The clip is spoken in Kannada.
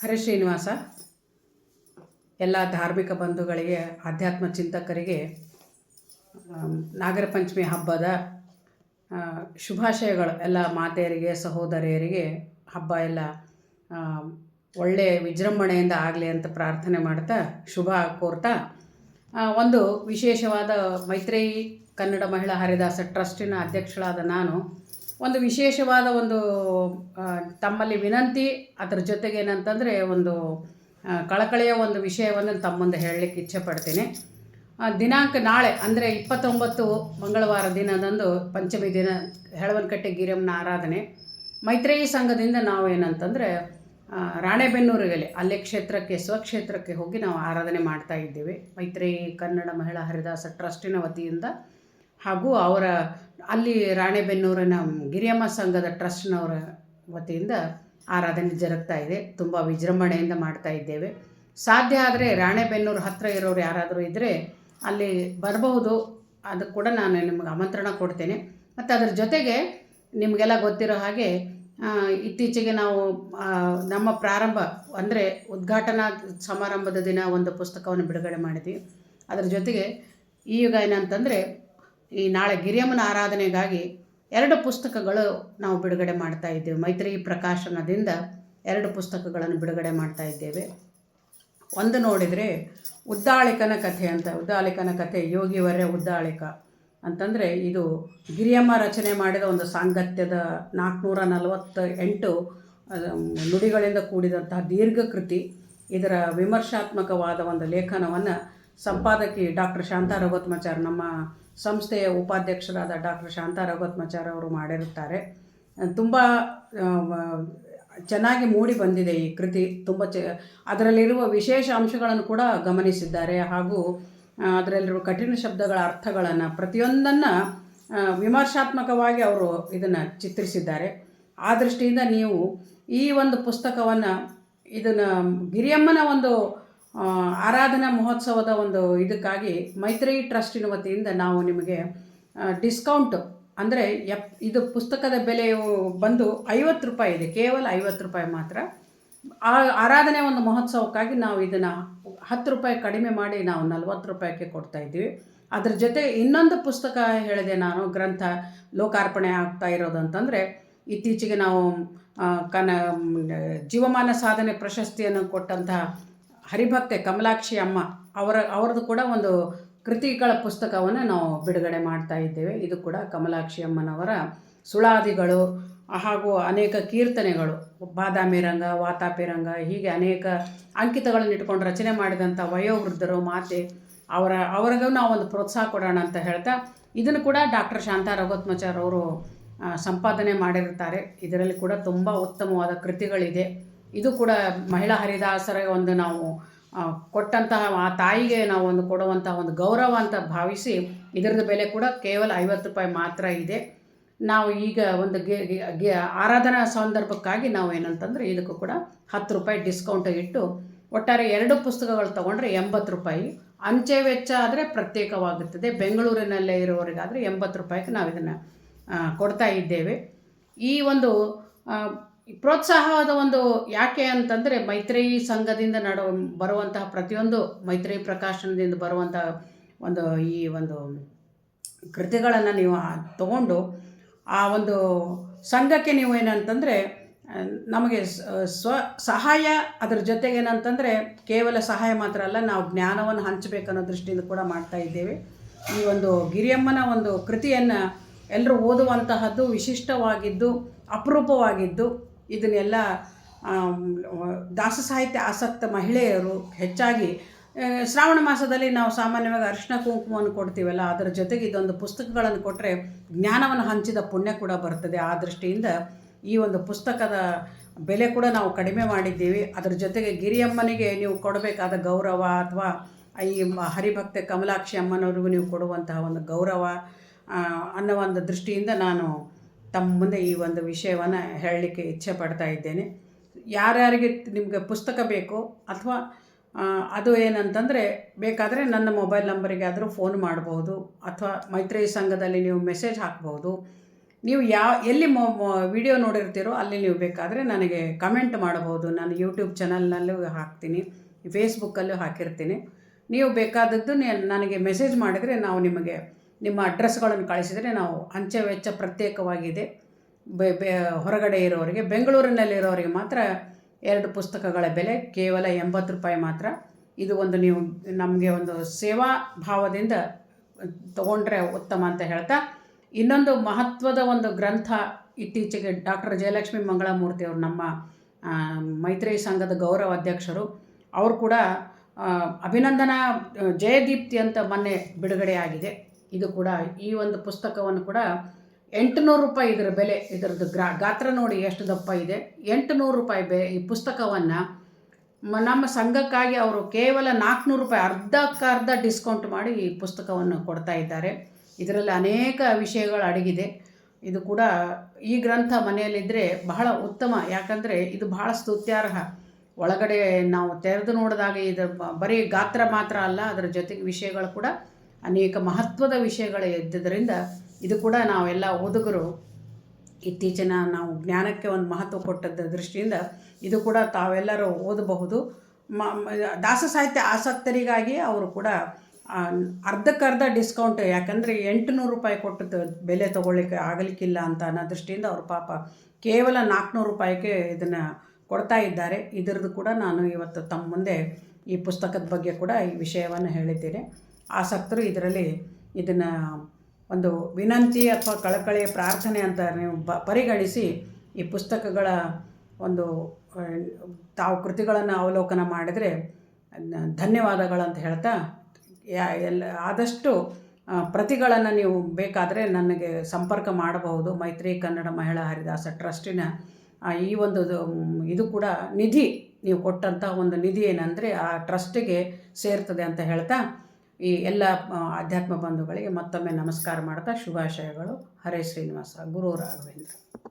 ಹರೇ ಶ್ರೀನಿವಾಸ. ಎಲ್ಲ ಧಾರ್ಮಿಕ ಬಂಧುಗಳಿಗೆ, ಆಧ್ಯಾತ್ಮ ಚಿಂತಕರಿಗೆ ನಾಗರ ಪಂಚಮಿ ಹಬ್ಬದ ಶುಭಾಶಯಗಳು. ಎಲ್ಲ ಮಾತೆಯರಿಗೆ, ಸಹೋದರಿಯರಿಗೆ ಹಬ್ಬ ಎಲ್ಲ ಒಳ್ಳೆಯ ಒಳ್ಳೆ ವಿಜೃಂಭಣೆಯಿಂದ ಆಗಲಿ ಅಂತ ಪ್ರಾರ್ಥನೆ ಮಾಡ್ತಾ, ಶುಭ ಕೋರ್ತಾ ಒಂದು ವಿಶೇಷವಾದ ಮೈತ್ರೇಯಿ ಕನ್ನಡ ಮಹಿಳಾ ಹರಿದಾಸ ಟ್ರಸ್ಟಿನ ಅಧ್ಯಕ್ಷಳಾದ ನಾನು ಒಂದು ವಿಶೇಷವಾದ ಒಂದು ತಮ್ಮಲ್ಲಿ ವಿನಂತಿ ಅದರ ಜೊತೆಗೆ ಏನಂತಂದರೆ ಒಂದು ಕಳಕಳಿಯ ಒಂದು ವಿಷಯವನ್ನು ತಮ್ಮ ಮುಂದೆ ಹೇಳಲಿಕ್ಕೆ ಇಚ್ಛೆ ಪಡ್ತೀನಿ. ದಿನಾಂಕ ನಾಳೆ ಅಂದರೆ ಇಪ್ಪತ್ತೊಂಬತ್ತು ಮಂಗಳವಾರ ದಿನದಂದು ಪಂಚಮಿ ದಿನ ಹೆಳವನಕಟ್ಟೆ ಗಿರಿಯಮ್ಮನ ಆರಾಧನೆ. ಮೈತ್ರೇಯಿ ಸಂಘದಿಂದ ನಾವು ಏನಂತಂದರೆ ಆ, ರಾಣೆಬೆನ್ನೂರಿಗೆ ಅಲ್ಲೇ ಕ್ಷೇತ್ರಕ್ಕೆ ಸ್ವಕ್ಷೇತ್ರಕ್ಕೆ ಹೋಗಿ ನಾವು ಆರಾಧನೆ ಮಾಡ್ತಾ ಇದ್ದೀವಿ. ಮೈತ್ರೇಯಿ ಕನ್ನಡ ಮಹಿಳಾ ಹರಿದಾಸ ಟ್ರಸ್ಟಿನ ವತಿಯಿಂದ ಹಾಗೂ ಅವರ ಅಲ್ಲಿ ರಾಣೆಬೆನ್ನೂರಿನ ಗಿರಿಯಮ್ಮ ಸಂಘದ ಟ್ರಸ್ಟ್ನವರ ವತಿಯಿಂದ ಆರಾಧನೆ ಜರುಗ್ತಾ ಇದೆ. ತುಂಬ ವಿಜೃಂಭಣೆಯಿಂದ ಮಾಡ್ತಾ ಇದ್ದೇವೆ. ಸಾಧ್ಯ ಆದರೆ ರಾಣೆಬೆನ್ನೂರು ಹತ್ತಿರ ಇರೋರು ಯಾರಾದರೂ ಇದ್ದರೆ ಅಲ್ಲಿ ಬರಬಹುದು ಅದು ಕೂಡ ನಾನು ನಿಮಗೆ ಆಮಂತ್ರಣ ಕೊಡ್ತೇನೆ. ಮತ್ತು ಅದರ ಜೊತೆಗೆ ನಿಮಗೆಲ್ಲ ಗೊತ್ತಿರೋ ಹಾಗೆ ಇತ್ತೀಚೆಗೆ ನಾವು ನಮ್ಮ ಪ್ರಾರಂಭ ಅಂದರೆ ಉದ್ಘಾಟನಾ ಸಮಾರಂಭದ ದಿನ ಒಂದು ಪುಸ್ತಕವನ್ನು ಬಿಡುಗಡೆ ಮಾಡಿದ್ವಿ. ಅದರ ಜೊತೆಗೆ ಈಗ ಏನಂತಂದರೆ ಈ ನಾಳೆ ಗಿರಿಯಮ್ಮನ ಆರಾಧನೆಗಾಗಿ ಎರಡು ಪುಸ್ತಕಗಳು ನಾವು ಬಿಡುಗಡೆ ಮಾಡ್ತಾ ಇದ್ದೇವೆ. ಮೈತ್ರಿ ಪ್ರಕಾಶನದಿಂದ ಎರಡು ಪುಸ್ತಕಗಳನ್ನು ಬಿಡುಗಡೆ ಮಾಡ್ತಾ ಇದ್ದೇವೆ. ಒಂದು ನೋಡಿದರೆ ಉದ್ದಾಳಿಕನ ಕಥೆ ಅಂತ, ಉದ್ದಾಳಿಕನ ಕಥೆ, ಯೋಗಿವರ್ಯ ಉದ್ದಾಳಿಕ ಅಂತಂದರೆ ಇದು ಗಿರಿಯಮ್ಮ ರಚನೆ ಮಾಡಿದ ಒಂದು ಸಾಂಗತ್ಯದ ನಾಲ್ಕುನೂರ ನಲವತ್ತ ಎಂಟು ನುಡಿಗಳಿಂದ ಕೂಡಿದಂತಹ ದೀರ್ಘಕೃತಿ, ಇದರ ವಿಮರ್ಶಾತ್ಮಕವಾದ ಒಂದು ಲೇಖನವನ್ನು ಸಂಪಾದಕಿ ಡಾಕ್ಟರ್ ಶಾಂತಾ ರಘೋತ್ಮಾಚಾರ್ ನಮ್ಮ ಸಂಸ್ಥೆಯ ಉಪಾಧ್ಯಕ್ಷರಾದ ಡಾಕ್ಟರ್ ಶಾಂತಾ ರಘೋತ್ಮಚಾರ್ ಅವರು ಮಾಡಿರುತ್ತಾರೆ. ತುಂಬ ಚೆನ್ನಾಗಿ ಮೂಡಿ ಬಂದಿದೆ ಈ ಕೃತಿ. ತುಂಬ ಚ, ಅದರಲ್ಲಿರುವ ವಿಶೇಷ ಅಂಶಗಳನ್ನು ಕೂಡ ಗಮನಿಸಿದ್ದಾರೆ. ಹಾಗೂ ಅದರಲ್ಲಿರುವ ಕಠಿಣ ಶಬ್ದಗಳ ಅರ್ಥಗಳನ್ನು ಪ್ರತಿಯೊಂದನ್ನು ವಿಮರ್ಶಾತ್ಮಕವಾಗಿ ಅವರು ಇದನ್ನು ಚಿತ್ರಿಸಿದ್ದಾರೆ. ಆ ದೃಷ್ಟಿಯಿಂದ ನೀವು ಈ ಒಂದು ಪುಸ್ತಕವನ್ನು, ಇದನ್ನು ಗಿರಿಯಮ್ಮನ ಒಂದು ಆರಾಧನಾ ಮಹೋತ್ಸವದ ಒಂದು ಇದಕ್ಕಾಗಿ ಮೈತ್ರಿ ಟ್ರಸ್ಟಿನ ವತಿಯಿಂದ ನಾವು ನಿಮಗೆ ಡಿಸ್ಕೌಂಟ್ ಅಂದರೆ ಎಪ್, ಇದು ಪುಸ್ತಕದ ಬೆಲೆ ಬಂದು ಐವತ್ತು ರೂಪಾಯಿ ಇದೆ, ಕೇವಲ ಐವತ್ತು ರೂಪಾಯಿ ಮಾತ್ರ. ಆ ಆರಾಧನೆ ಒಂದು ಮಹೋತ್ಸವಕ್ಕಾಗಿ ನಾವು ಇದನ್ನು ಹತ್ತು ರೂಪಾಯಿ ಕಡಿಮೆ ಮಾಡಿ ನಾವು ನಲ್ವತ್ತು ರೂಪಾಯಿಗೆ ಕೊಡ್ತಾ ಇದ್ದೀವಿ ಅದ್ರ ಜೊತೆ ಇನ್ನೊಂದು ಪುಸ್ತಕ ಹೇಳಿದೆ ನಾನು, ಗ್ರಂಥ ಲೋಕಾರ್ಪಣೆ ಆಗ್ತಾ ಇರೋದು ಅಂತಂದರೆ, ಇತ್ತೀಚೆಗೆ ನಾವು ಕನ ಜೀವಮಾನ ಸಾಧನೆ ಪ್ರಶಸ್ತಿಯನ್ನು ಕೊಟ್ಟಂತಹ ಹರಿಭಕ್ತೆ ಕಮಲಾಕ್ಷಿ ಅಮ್ಮ ಅವರ ಅವ್ರದ್ದು ಕೂಡ ಒಂದು ಕೃತಿಗಳ ಪುಸ್ತಕವನ್ನು ನಾವು ಬಿಡುಗಡೆ ಮಾಡ್ತಾ ಇದ್ದೇವೆ. ಇದು ಕೂಡ ಕಮಲಾಕ್ಷಿ ಅಮ್ಮನವರ ಸುಳಾದಿಗಳು, ಹಾಗೂ ಅನೇಕ ಕೀರ್ತನೆಗಳು. ಬಾದಾಮಿ ರಂಗ, ವಾತಾಪಿ ರಂಗ, ಹೀಗೆ ಅನೇಕ ಅಂಕಿತಗಳನ್ನು ಇಟ್ಕೊಂಡು ರಚನೆ ಮಾಡಿದಂಥ ವಯೋವೃದ್ಧರು ಮಾತೆ ಅವರ, ಅವರಿಗೂ ನಾವು ಒಂದು ಪ್ರೋತ್ಸಾಹ ಕೊಡೋಣ ಅಂತ ಹೇಳ್ತಾ ಇದನ್ನು ಕೂಡ ಡಾಕ್ಟರ್ ಶಾಂತಾ ರಘೋತ್ಮಚಾರ್ ಅವರು ಸಂಪಾದನೆ ಮಾಡಿರ್ತಾರೆ ಇದರಲ್ಲಿ ಕೂಡ ತುಂಬ ಉತ್ತಮವಾದ ಕೃತಿಗಳಿದೆ. ಇದು ಕೂಡ ಮಹಿಳಾ ಹರಿದಾಸರ ಒಂದು ನಾವು ಕೊಟ್ಟಂತಹ ಆ ತಾಯಿಗೆ ನಾವು ಒಂದು ಕೊಡುವಂತಹ ಒಂದು ಗೌರವ ಅಂತ ಭಾವಿಸಿ ಇದರದ ಬೆಲೆ ಕೂಡ ಕೇವಲ ಐವತ್ತು ರೂಪಾಯಿ ಮಾತ್ರ ಇದೆ. ನಾವು ಈಗ ಒಂದು ಆರಾಧನಾ ಸಂದರ್ಭಕ್ಕಾಗಿ ನಾವು ಏನಂತಂದರೆ ಇದಕ್ಕೂ ಕೂಡ ಹತ್ತು ರೂಪಾಯಿ ಡಿಸ್ಕೌಂಟ್ ಇಟ್ಟು ಒಟ್ಟಾರೆ ಎರಡು ಪುಸ್ತಕಗಳು ತಗೊಂಡ್ರೆ ಎಂಬತ್ತು ರೂಪಾಯಿ. ಅಂಚೆ ವೆಚ್ಚ ಆದರೆ ಪ್ರತ್ಯೇಕವಾಗುತ್ತದೆ. ಬೆಂಗಳೂರಿನಲ್ಲೇ ಇರೋರಿಗಾದರೆ ಎಂಬತ್ತು ರೂಪಾಯಿಗೆ ನಾವು ಇದನ್ನು ಕೊಡ್ತಾ ಇದ್ದೇವೆ. ಈ ಒಂದು ಆ, ಪ್ರೋತ್ಸಾಹದ ಒಂದು ಯಾಕೆ ಅಂತಂದರೆ ಮೈತ್ರೇಯಿ ಸಂಘದಿಂದ ನಡೋ ಬರುವಂತಹ ಪ್ರತಿಯೊಂದು ಮೈತ್ರೇಯಿ ಪ್ರಕಾಶನದಿಂದ ಬರುವಂತಹ ಒಂದು ಈ ಒಂದು ಕೃತಿಗಳನ್ನು ನೀವು ತಗೊಂಡು ಆ ಒಂದು ಸಂಘಕ್ಕೆ ನೀವು ಏನಂತಂದರೆ ನಮಗೆ ಸ್ವ ಸಹಾಯ ಅದರ ಜೊತೆಗೆ ಏನಂತಂದರೆ ಕೇವಲ ಸಹಾಯ ಮಾತ್ರ ಅಲ್ಲ ನಾವು ಜ್ಞಾನವನ್ನು ಹಂಚಬೇಕನ್ನೋ ದೃಷ್ಟಿಯಿಂದ ಕೂಡ ಮಾಡ್ತಾ ಇದ್ದೇವೆ. ಈ ಒಂದು ಗಿರಿಯಮ್ಮನ ಒಂದು ಕೃತಿಯನ್ನು ಎಲ್ಲರೂ ಓದುವಂತಹದ್ದು ವಿಶಿಷ್ಟವಾಗಿದ್ದು ಅಪರೂಪವಾಗಿದ್ದು ಇದನ್ನೆಲ್ಲ ದಾಸ ಸಾಹಿತ್ಯ ಆಸಕ್ತ ಮಹಿಳೆಯರು ಹೆಚ್ಚಾಗಿ ಶ್ರಾವಣ ಮಾಸದಲ್ಲಿ ನಾವು ಸಾಮಾನ್ಯವಾಗಿ ಅರಿಶಿನ ಕುಂಕುಮವನ್ನು ಕೊಡ್ತೀವಲ್ಲ, ಅದರ ಜೊತೆಗೆ ಇದೊಂದು ಪುಸ್ತಕಗಳನ್ನು ಕೊಟ್ಟರೆ ಜ್ಞಾನವನ್ನು ಹಂಚಿದ ಪುಣ್ಯ ಕೂಡ ಬರ್ತದೆ. ಆ ದೃಷ್ಟಿಯಿಂದ ಈ ಒಂದು ಪುಸ್ತಕದ ಬೆಲೆ ಕೂಡ ನಾವು ಕಡಿಮೆ ಮಾಡಿದ್ದೀವಿ. ಅದರ ಜೊತೆಗೆ ಗಿರಿಯಮ್ಮನಿಗೆ ನೀವು ಕೊಡಬೇಕಾದ ಗೌರವ ಅಥವಾ ಈ ಹರಿಭಕ್ತ ಕಮಲಾಕ್ಷಿ ಅಮ್ಮನವ್ರಿಗೂ ನೀವು ಕೊಡುವಂತಹ ಒಂದು ಗೌರವ ಅನ್ನೋ ಒಂದು ದೃಷ್ಟಿಯಿಂದ ನಾನು ತಮ್ಮ ಮುಂದೆ ಈ ಒಂದು ವಿಷಯವನ್ನು ಹೇಳಲಿಕ್ಕೆ ಇಚ್ಛೆ ಪಡ್ತಾ ಇದ್ದೇನೆ. ಯಾರ್ಯಾರಿಗೆ ನಿಮಗೆ ಪುಸ್ತಕ ಬೇಕು ಅಥವಾ ಅದು ಏನಂತಂದರೆ ಬೇಕಾದರೆ ನನ್ನ ಮೊಬೈಲ್ ನಂಬರಿಗೆ ಆದರೂ ಫೋನ್ ಮಾಡ್ಬೋದು, ಅಥವಾ ಮೈತ್ರಿ ಸಂಘದಲ್ಲಿ ನೀವು ಮೆಸೇಜ್ ಹಾಕ್ಬೋದು. ನೀವು ಯಾವ ಎಲ್ಲಿ ಮೊ ವಿಡಿಯೋ ನೋಡಿರ್ತೀರೋ ಅಲ್ಲಿ ನೀವು ಬೇಕಾದರೆ ನನಗೆ ಕಮೆಂಟ್ ಮಾಡ್ಬೋದು. ನಾನು ಯೂಟ್ಯೂಬ್ ಚಾನಲ್ನಲ್ಲೂ ಹಾಕ್ತೀನಿ, ಫೇಸ್ಬುಕ್ಕಲ್ಲೂ ಹಾಕಿರ್ತೀನಿ. ನೀವು ಬೇಕಾದದ್ದು ನನಗೆ ಮೆಸೇಜ್ ಮಾಡಿದರೆ ನಾವು ನಿಮಗೆ ನಿಮ್ಮ ಅಡ್ರೆಸ್ಗಳನ್ನು ಕಳಿಸಿದರೆ ನಾವು ಅಂಚೆ ವೆಚ್ಚ ಪ್ರತ್ಯೇಕವಾಗಿದೆ. ಬೆ ಬೆ, ಹೊರಗಡೆ ಇರೋರಿಗೆ, ಬೆಂಗಳೂರಿನಲ್ಲಿರೋರಿಗೆ ಮಾತ್ರ ಎರಡು ಪುಸ್ತಕಗಳ ಬೆಲೆ ಕೇವಲ ಎಂಬತ್ತು ರೂಪಾಯಿ ಮಾತ್ರ. ಇದು ಒಂದು ನೀವು ನಮಗೆ ಒಂದು ಸೇವಾ ಭಾವದಿಂದ ತಗೊಂಡ್ರೆ ಉತ್ತಮ ಅಂತ ಹೇಳ್ತಾ, ಇನ್ನೊಂದು ಮಹತ್ವದ ಒಂದು ಗ್ರಂಥ ಇತ್ತೀಚೆಗೆ ಡಾಕ್ಟರ್ ಜಯಲಕ್ಷ್ಮಿ ಮಂಗಳಮೂರ್ತಿ ಅವರು ನಮ್ಮ ಮೈತ್ರಿ ಸಂಘದ ಗೌರವ ಅಧ್ಯಕ್ಷರು, ಅವರು ಕೂಡ ಅಭಿನಂದನಾ, ಜಯದೀಪ್ತಿ ಅಂತ ಮೊನ್ನೆ ಬಿಡುಗಡೆಯಾಗಿದೆ ಇದು ಕೂಡ ಈ ಒಂದು ಪುಸ್ತಕವನ್ನು ಕೂಡ ಎಂಟುನೂರು ರೂಪಾಯಿ ಇದರ ಬೆಲೆ, ಇದರದ್ದು ಗ್ರಾ, ಗಾತ್ರ ನೋಡಿ ಎಷ್ಟು ದಪ್ಪ ಇದೆ. ಎಂಟುನೂರು ರೂಪಾಯಿ ಬೆ, ಈ ಪುಸ್ತಕವನ್ನು ನಮ್ಮ ಸಂಘಕ್ಕಾಗಿ ಅವರು ಕೇವಲ ನಾಲ್ಕುನೂರು ರೂಪಾಯಿ ಅರ್ಧಕ್ಕರ್ಧ ಡಿಸ್ಕೌಂಟ್ ಮಾಡಿ ಈ ಪುಸ್ತಕವನ್ನು ಕೊಡ್ತಾ ಇದ್ದಾರೆ. ಇದರಲ್ಲಿ ಅನೇಕ ವಿಷಯಗಳು ಅಡಗಿದೆ. ಇದು ಕೂಡ ಈ ಗ್ರಂಥ ಮನೆಯಲ್ಲಿದ್ದರೆ ಬಹಳ ಉತ್ತಮ. ಯಾಕಂದರೆ ಇದು ಬಹಳ ಸ್ತುತ್ಯಾರ್ಹ. ಒಳಗಡೆ ನಾವು ತೆರೆದು ನೋಡಿದಾಗ ಇದು ಬರೀ ಗಾತ್ರ ಮಾತ್ರ ಅಲ್ಲ, ಅದರ ಜೊತೆಗೆ ವಿಷಯಗಳು ಕೂಡ ಅನೇಕ ಮಹತ್ವದ ವಿಷಯಗಳು ಇದ್ದುದರಿಂದ ಇದು ಕೂಡ ನಾವೆಲ್ಲ ಓದುಗರು ಇತ್ತೀಚಿನ ನಾವು ಜ್ಞಾನಕ್ಕೆ ಒಂದು ಮಹತ್ವ ಕೊಟ್ಟದ್ದ ದೃಷ್ಟಿಯಿಂದ ಇದು ಕೂಡ ತಾವೆಲ್ಲರೂ ಓದಬಹುದು. ಮ ದಾಸ ಸಾಹಿತ್ಯ ಆಸಕ್ತರಿಗಾಗಿ ಅವರು ಕೂಡ ಅರ್ಧಕ್ಕರ್ಧ ಡಿಸ್ಕೌಂಟ್ ಯಾಕಂದರೆ ಎಂಟುನೂರು ರೂಪಾಯಿ ಕೊಟ್ಟು ಬೆಲೆ ತೊಗೊಳ್ಳಿಕ್ಕೆ ಆಗಲಿಕ್ಕಿಲ್ಲ ಅಂತ ಅನ್ನೋ ದೃಷ್ಟಿಯಿಂದ ಅವರು ಪಾಪ ಕೇವಲ ನಾಲ್ಕುನೂರು ರೂಪಾಯಿಗೆ ಇದನ್ನು ಕೊಡ್ತಾ ಇದ್ದಾರೆ. ಇದರದ್ದು ಕೂಡ ನಾನು ಇವತ್ತು ತಮ್ಮ ಮುಂದೆ ಈ ಪುಸ್ತಕದ ಬಗ್ಗೆ ಕೂಡ ಈ ವಿಷಯವನ್ನು ಹೇಳಿದ್ದೇನೆ. ಆಸಕ್ತರು ಇದರಲ್ಲಿ ಇದನ್ನು ಒಂದು ವಿನಂತಿ ಅಥವಾ ಕಳಕಳಿಯ ಪ್ರಾರ್ಥನೆ ಅಂತ ನೀವು ಬ ಪರಿಗಣಿಸಿ ಈ ಪುಸ್ತಕಗಳ ಒಂದು ತಾವು ಕೃತಿಗಳನ್ನು ಅವಲೋಕನ ಮಾಡಿದರೆ ಧನ್ಯವಾದಗಳು ಧನ್ಯವಾದಗಳಂತ ಹೇಳ್ತಾ, ಯಾ, ಎಲ್ಲ, ಆದಷ್ಟು ಪ್ರತಿಗಳನ್ನು ನೀವು ಬೇಕಾದರೆ ನನಗೆ ಸಂಪರ್ಕ ಮಾಡಬಹುದು. ಮೈತ್ರಿ ಕನ್ನಡ ಮಹಿಳಾ ಹರಿದಾಸ ಟ್ರಸ್ಟಿನ ಈ ಒಂದು ಇದು ಕೂಡ ನಿಧಿ ನೀವು ಕೊಟ್ಟಂಥ ಒಂದು ನಿಧಿ ಏನಂದರೆ ಆ ಟ್ರಸ್ಟಿಗೆ ಸೇರ್ತದೆ ಅಂತ ಹೇಳ್ತಾ ಈ ಎಲ್ಲ ಆಧ್ಯಾತ್ಮ ಬಂಧುಗಳಿಗೆ ಮತ್ತೊಮ್ಮೆ ನಮಸ್ಕಾರ ಮಾಡ್ತಾ ಶುಭಾಶಯಗಳು. ಹರೇ ಶ್ರೀನಿವಾಸ ಗುರು ರಾಘವೇಂದ್ರ.